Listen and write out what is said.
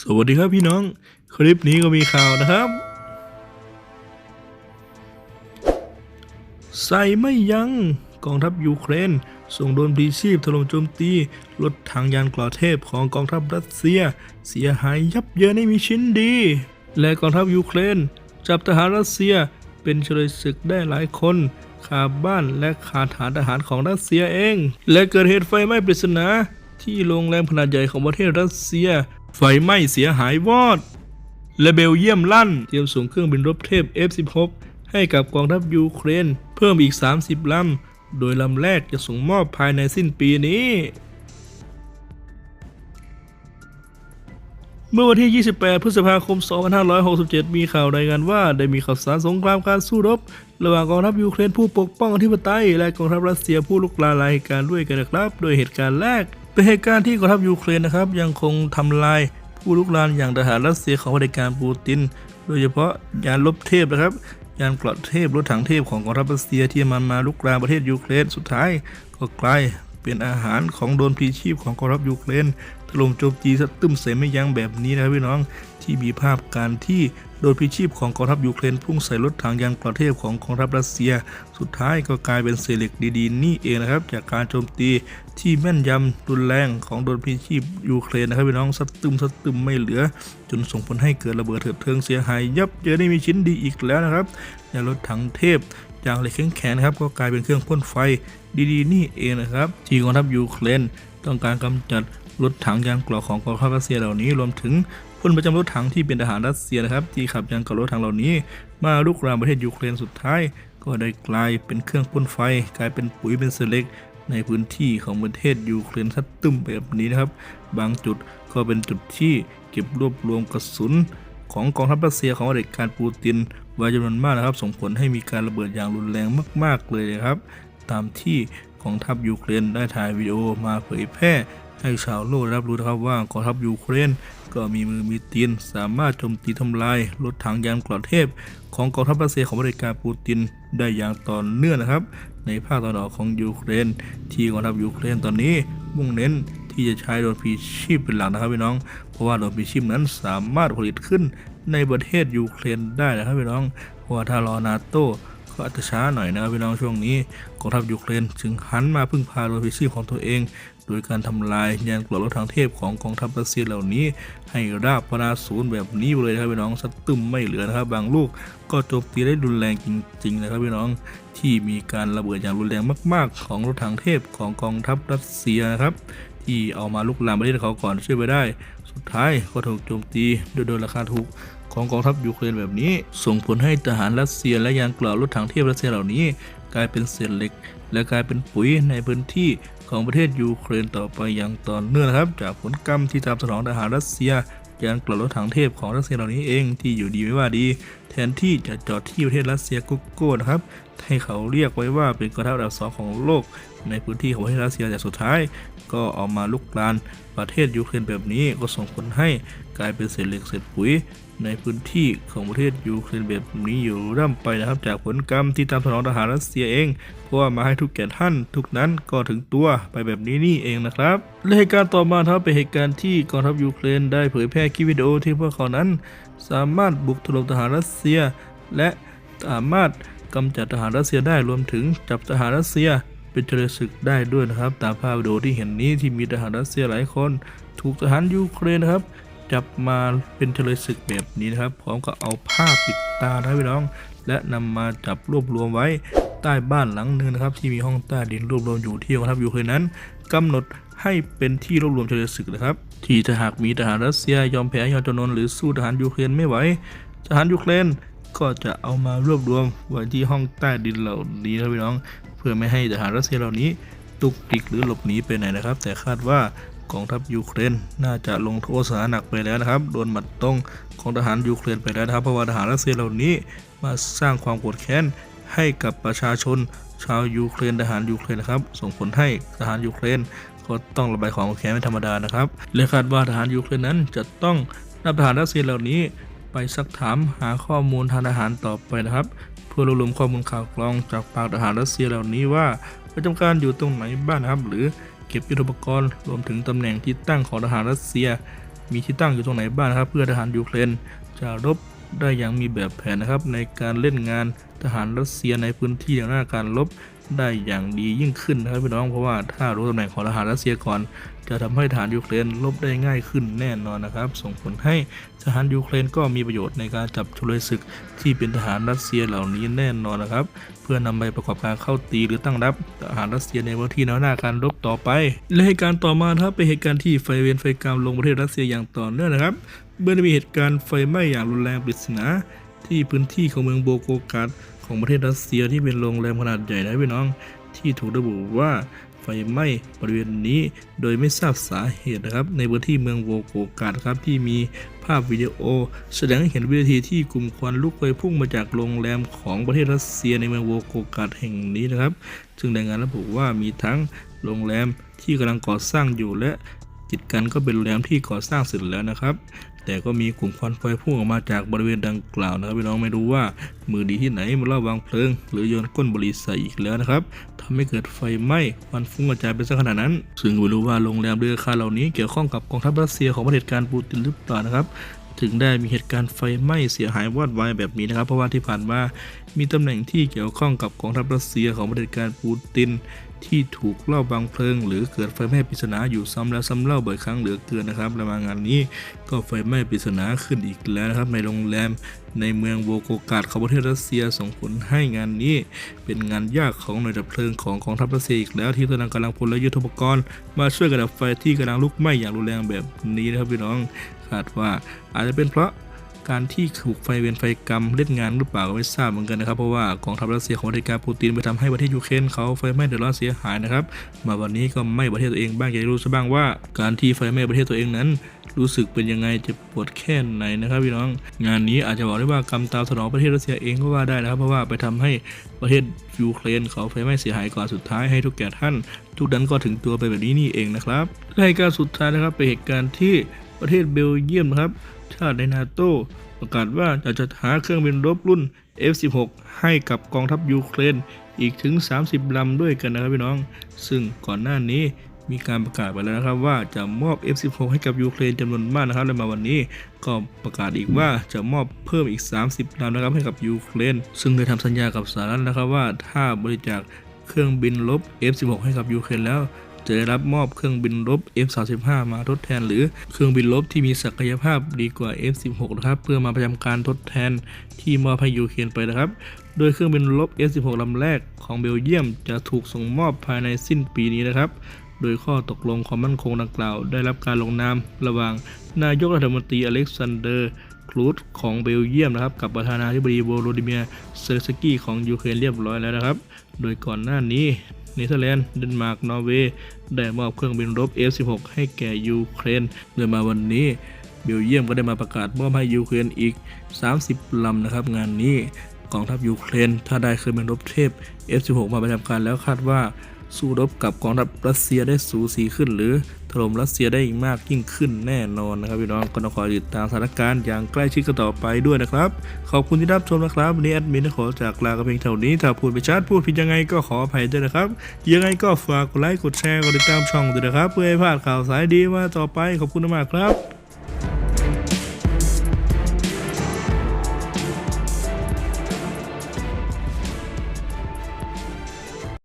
สวัสดีครับพี่น้อง คลิปนี้ก็มีข่าวนะครับ ใส่ไม่ยัง้งกองทัพยูเครน ส่งโดนพลีชีพถล่มโจมตีรถถังยานกลอเทพของกองทัพรัสเซีย เสียหายยับเยินไม่มีชิ้นดี และกองทัพยูเครน จับทหารรัสเซียเป็นเฉลยศึกได้หลายคนคาบ้านและคาฐานทหารของรัสเซียเอง และเกิดเหตุไฟไหม้ปริศนาที่โรงแรมขนาดใหญ่ของประเทศรัสเซีย ไฟไหม้เสียหายวอด และเบลเยียมลั่น เตรียมส่งเครื่องบินรบเทพ F-16 ให้กับกองทัพยูเครน เพิ่มอีก 30 ลำ โดยลำแรกจะส่งมอบภายในสิ้นปีนี้ เมื่อวันที่ 28 พฤษภาคม 2567 มีข่าวรายงานว่า ได้มีข่าวสารสงครามการสู้รบ ระหว่างกองทัพยูเครนผู้ปกป้องอธิปไตย และกองทัพรัสเซียผู้ลุกลานรายการด้วยกันนะครับ โดยเหตุการณ์แรก เป็นเหตุการณ์ที่กองทัพยูเครนนะครับยังคงทำลายผู้ลุกลานอย่างทหารรัสเซียของเผด็จการปูติน โดยเฉพาะยานลบเทพนะครับยานกราดเทพรถถังเทพของกองทัพรัสเซียที่มันมาลุกรานประเทศยูเครนสุดท้ายก็กลายเป็นอาหารของโดนพีชีพของกองทัพยูเครน ถล่มโจมตีสตึ้มเสไม่ยั้งแบบนี้นะครับพี่น้องที่มีภาพการที่โดนพลีชีพของกองทัพยูเครนพุ่งใส่รถถังยานกราะเทพของกองทัพรัสเซีย สุดท้ายก็กลายเป็นเศษเหล็กดีๆ นี่เองนะครับ จากการโจมตีที่แม่นยำรุนแรงของโดนพลีชีพยูเครนนะครับพี่น้องสตึมสตึมไม่เหลือ จนส่งผลให้เกิดระเบิดเถิดเทิงเสียหาย ยับเยินไม่มีชิ้นดีอีกแล้วนะครับยานรถถังเทพจากเหล็กแข็งๆนะครับก็กลายเป็นเครื่องพ่นไฟดีๆ นี่เองนะครับที่กองทัพยูเครนต้องการกำจัด รถถังยานเกราะของกองทัพรัสเซียเหล่านี้รวมถึงพลประจำรถถังที่เป็นทหารรัสเซียนะครับ ที่ขับยานเกราะรถถังเหล่านี้ มาลุกรานประเทศยูเครนสุดท้าย ก็ได้กลายเป็นเครื่องพ่นไฟ กลายเป็นปุ๋ยเป็นเศษเล็ก ในพื้นที่ของประเทศยูเครนทัดตึมแบบนี้นะครับ บางจุดก็เป็นจุดที่เก็บรวบรวมกระสุนของกองทัพรัสเซียของเด็จการปูตินไว้จำนวนมากนะครับ ส่งผลให้มีการระเบิดอย่างรุนแรงมาก ๆ เลยนะครับ ตามที่กองทัพยูเครนได้ถ่ายวิดีโอมาเผยแพร่ ให้ชาวโลกรับรู้นะครับว่ากองทัพยูเครนก็มีมือมีตีนสามารถโจมตีทำลายรถถังยานเกราะเทพ ของกองทัพรัสเซียของเผด็จการปูตินได้อย่างต่อเนื่องนะครับ ในภาคตะวันออกของยูเครน ที่กองทัพยูเครนตอนนี้มุ่งเน้นที่จะใช้โดรนพีชีพเป็นหลักนะครับพี่น้อง เพราะว่าโดรนพีชีพนั้นสามารถผลิตขึ้นในประเทศยูเครนได้นะครับพี่น้อง เพราะว่าถ้ารอนาโต้ก็อาจจะช้าหน่อยนะครับพี่น้องช่วงนี้กองทัพยูเครนจึงหันมาพึ่งพาโดรนพีชีพของตัวเอง โดยการทำลายยานกรดรถทางเทพของกองทัพรัสเซียเหล่านี้ ให้ราบพนาศูนย์แบบนี้ไปเลยนะครับพี่น้องสะตึมไม่เหลือนะครับบางลูกก็โจมตีได้รุนแรงจริง ๆ นะครับพี่น้องที่มีการระเบิดอย่างรุนแรงมาก ๆ ของรถถังเทพของกองทัพรัสเซียนะครับที่เอามาลุกลามประเทศเขาก่อนช่วยไว้ได้ สุดท้ายก็ถูกโจมตีโดยโดยราคาถูก ของกองทัพยูเครนแบบนี้ ส่งผลให้ทหารรัสเซียและยานเกราะรถถังเทพรัสเซียเหล่านี้ กลายเป็นเศษเหล็ก และกลายเป็นปุ๋ยในพื้นที่ของประเทศยูเครนต่อไปอย่างต่อเนื่องนะครับ จากผลกรรมที่ตามสนองทหารรัสเซียยานกลัดรถถังเทพของรัสเซียเหล่านี้เองที่อยู่ดีไม่ว่าดี แทนที่จะจอดที่ประเทศรัสเซียกุ๊กโก้นะครับ ให้เขาเรียกไว้ว่าเป็นกองทัพอันดับสองของโลก ในพื้นที่ของประเทศรัสเซียแต่สุดท้าย ก็เออกมาลุกลานประเทศยูเครนแบบนี้ก็ส่งผลให้กลายเป็นเศษเหล็กเศษปุ๋ย ในพื้นที่ของประเทศยูเครนแบบนี้อยู่ร่ำไปนะครับ จากผลกรรมที่ตามสนองทหารรัสเซียเอง เพราะว่ามาให้ทุกแก่ท่าน ทุกนั้นก็ถึงตัวไปแบบนี้นี่เองนะครับและเหตุการณ์ต่อมาครับเป็นเหตุการณ์ที่กองทัพยูเครนได้เผยแพร่คลิปวิดีโอที่พวกเขานั้น สามารถบุกถล่มทหารรัสเซีย และสามารถกำจัดทหารรัสเซียได้รวมถึงจับทหารรัสเซีย เป็นเฉลยศึกได้ด้วยนะครับ ตามภาพวิดีโอที่เห็นนี้ที่มีทหารรัสเซียหลายคน ถูกทหารยูเครนนะครับ จับมาเป็นเฉลยศึกแบบนี้นะครับ พร้อมกับเอาผ้าปิดตานะพี่น้อง และนำมาจับรวบรวมไว้ใต้บ้านหลังหนึ่งนะครับ ที่มีห้องใต้ดินรวบรวมอยู่ที่กองทัพยูเครนนั้นกำหนดให้เป็นที่รวบรวมเฉลยศึกนะครับ ที่ถ้าหากมีทหารรัสเซียยอมแพ้ยอมจำนนหรือสู้ทหารยูเครนไม่ไหวทหารยูเครน ก็จะเอามารวบรวมไว้ที่ห้องใต้ดินเหล่านี้นะพี่น้อง เพื่อไม่ให้ทหารรัสเซียเหล่านี้ตุกติกหรือหลบหนีไปไหนนะครับ แต่คาดว่ากองทัพยูเครนน่าจะลงโทษสาหนักไปแล้วนะครับ โดนหมัดตรงของทหารยูเครนไปแล้วนะครับ เพราะว่าทหารรัสเซียเหล่านี้มาสร้างความโกรธแค้นให้กับประชาชน ชาวยูเครนทหารยูเครนนะครับ ส่งผลให้ทหารยูเครนก็ต้องระบายความโกรธแค้นเป็นธรรมดานะครับ และคาดว่าทหารยูเครนนั้นจะต้องนำทหารรัสเซียเหล่านี้ ไปซักถามหาข้อมูลทางทหารต่อไปนะครับ เพื่อรวบรวมข้อมูลข่าวกรองจากปากทหารรัสเซียเหล่านี้ว่าประจำการอยู่ตรงไหนบ้างนะครับ หรือเก็บยุทธปกรณ์รวมถึงตำแหน่งที่ตั้งของทหารรัสเซีย มีที่ตั้งอยู่ตรงไหนบ้างนะครับ เพื่อทหารยูเครนจะรบได้อย่างมีแบบแผนนะครับ ในการเล่นงานทหารรัสเซียในพื้นที่หน้าการรบ ได้อย่างดียิ่งขึ้นนะครับพี่น้องเพราะว่าถ้ารู้ตำแหน่งของทหารรัสเซียก่อนจะทำให้ทหารยูเครนรบได้ง่ายขึ้นแน่นอนนะครับ ส่งผลให้ทหารยูเครนก็มีประโยชน์ในการจับชลยศึกที่เป็นทหารรัสเซียเหล่านี้แน่นอนนะครับ เพื่อนำไปประกอบการเข้าตีหรือตั้งรับทหารรัสเซียในพื้นที่แนวหน้าการรบต่อไป และเหตุการณ์ต่อมานะครับเป็นเหตุการณ์ที่ไฟเวรไฟกรรมลงประเทศรัสเซียอย่างต่อเนื่องนะครับเมื่อมีเหตุการณ์ไฟไหม้อย่างรุนแรงปริศนา ที่พื้นที่ของเมืองโบโกกาดของประเทศรัสเซียที่เป็นโรงแรมขนาดใหญ่นะพี่น้อง ที่ถูกระบุว่าไฟไหม้บริเวณนี้โดยไม่ทราบสาเหตุนะครับ ในพื้นที่เมืองโวโกกาดครับที่มีภาพวิดีโอ แสดงให้เห็นวินาทีที่กลุ่มควันลุกไฟพุ่งมาจากโรงแรมของประเทศรัสเซียในเมืองโวโกกาดแห่งนี้นะครับ ซึ่งรายงานระบุว่ามีทั้งโรงแรมที่กำลังก่อสร้างอยู่และติดกันก็เป็นโรงแรมที่ก่อสร้างเสร็จแล้วนะครับ แต่ก็มีกลุ่มควันไฟพุ่งออกมาจากบริเวณดังกล่าวนะครับพี่น้องไม่รู้ว่ามือดีที่ไหนมาลอบวางเพลิง หรือโยนก้นบุหรี่ใส่อีกแล้วนะครับทำให้เกิดไฟไหม้ควันฟุ้งกระจายไปซะขนาดนั้น ซึ่งไม่รู้ว่าโรงแรมเรือคาเหล่านี้เกี่ยวข้องกับกองทัพรัสเซียของประเทศการปูตินหรือเปล่านะครับ ถึงได้มีเหตุการณ์ไฟไหม้เสียหายวอดวายแบบนี้นะครับ เพราะว่าที่ผ่านมามีตำแหน่งที่เกี่ยวข้องกับกองทัพรัสเซียของประเทศการปูติน ที่ถูกลอบวางเพลิง หรือเกิดไฟไหม้ปริศนาอยู่ซ้ำแล้วซ้ำเล่าบ่อยครั้งเหลือเกินนะครับและมางานนี้ก็ไฟไหม้ปริศนาขึ้นอีกแล้วนะครับ ในโรงแรมในเมืองโวโกกาดของประเทศรัสเซียส่งผลให้งานนี้ เป็นงานยากของหน่วยดับเพลิงของกองทัพรัสเซียอีกแล้วที่กำลังกำลังพลและยุทโธปกรณ์มาช่วยกันดับไฟที่กำลังลุกไหม้อย่างรุนแรงแบบนี้นะครับพี่น้อง คาดว่าอาจจะเป็นเพราะการที่ถูกไฟเวรไฟกรรมเล่นงานหรือเปล่าก็ไม่ทราบเหมือนกันนะครับเพราะว่ากองทัพรัสเซียของประเทศกาปูตินไปทำให้ประเทศยูเครนเขาไฟไหม้เดือดร้อนเสียหายนะครับมาวันนี้ก็ไม้ประเทศตัวเองบ้างอยากจะรู้ซะบ้างว่า การที่ไฟไหม้ประเทศตัวเองนั้น รู้สึกเป็นยังไงจะปวดแค่ไหนนะครับพี่น้อง งานนี้อาจจะบอกได้ว่ากรรมตามสนองประเทศรัสเซียเองก็ว่าได้นะครับ เพราะว่าไปทำให้ประเทศยูเครนเขาไฟไหม้เสียหายก่อนสุดท้ายให้ทุกแก่ท่าน ทุกนั้นก็ถึงตัวไปแบบนี้นี่เองนะครับและเหตุการณ์สุดท้ายนะครับเป็นเหตุการณ์ที่ ประเทศเบลเยียมนะครับ ชาติในนาโตประกาศว่าจะจัดหาเครื่องบินรบรุ่น F16 ให้กับกองทัพยูเครนอีกถึง 30 ลำด้วยกันนะครับพี่น้อง ซึ่งก่อนหน้านี้มีการประกาศไปแล้วนะครับว่าจะมอบ F16 ให้กับยูเครนจำนวนมากนะครับและมาวันนี้ก็ประกาศอีกว่าจะมอบเพิ่มอีก 30ลำนะครับให้กับยูเครน ซึ่งได้ทำสัญญากับสหรัฐนะครับว่าถ้าบริจาคเครื่องบินรบ F16 ให้กับยูเครนแล้ว จะได้รับมอบเครื่องบินรบ F35 มาทดแทน หรือเครื่องบินรบที่มีศักยภาพดีกว่า F16 นะครับเพื่อมาประจำการทดแทนที่มอบให้ยูเครนไปนะครับ โดยเครื่องบินรบ F16 ลำแรกของเบลเยียมจะถูกส่งมอบภายในสิ้นปีนี้นะครับ โดยข้อตกลงความมั่นคงดังกล่าว ได้รับการลงนามระหว่างนายกรัฐมนตรีอเล็กซานเดอร์คลูดของเบลเยียมนะครับกับประธานาธิบดีโวโลดิเมียร์เซเลสกี้ของยูเครนเรียบร้อยแล้วนะครับ โดยก่อนหน้านี้ เนเธอร์แลนด์ เดนมาร์ก นอร์เวย์ ได้มอบเครื่องบินรบ F16 ให้แก่ยูเครนโดยมาวันนี้เบลเยียมก็ได้มาประกาศมอบให้ยูเครนอีก 30 ลำนะครับ งานนี้กองทัพยูเครน ถ้าได้เครื่องบินรบเทพ F16 มาประจำการแล้วคาดว่า สู้รบกับกองทัพรัสเซียได้สูสีขึ้น หรือถล่มรัสเซียได้อีกมากยิ่งขึ้นแน่นอนนะครับพี่น้องก็ต้องคอยติดตามสถานการณ์อย่างใกล้ชิดกันต่อไปด้วยนะครับ ขอบคุณที่รับชมนะครับวันนี้แอดมินขอจากลากันเพียงเท่านี้ถ้าพูดไปชัดพูดผิดยังไงก็ขออภัยด้วยนะครับ ยังไงก็ฝากกดไลค์กดแชร์กดติดตามช่องด้วยนะครับ เพื่อให้พลาดข่าวสายดีมาต่อไปขอบคุณมากครับ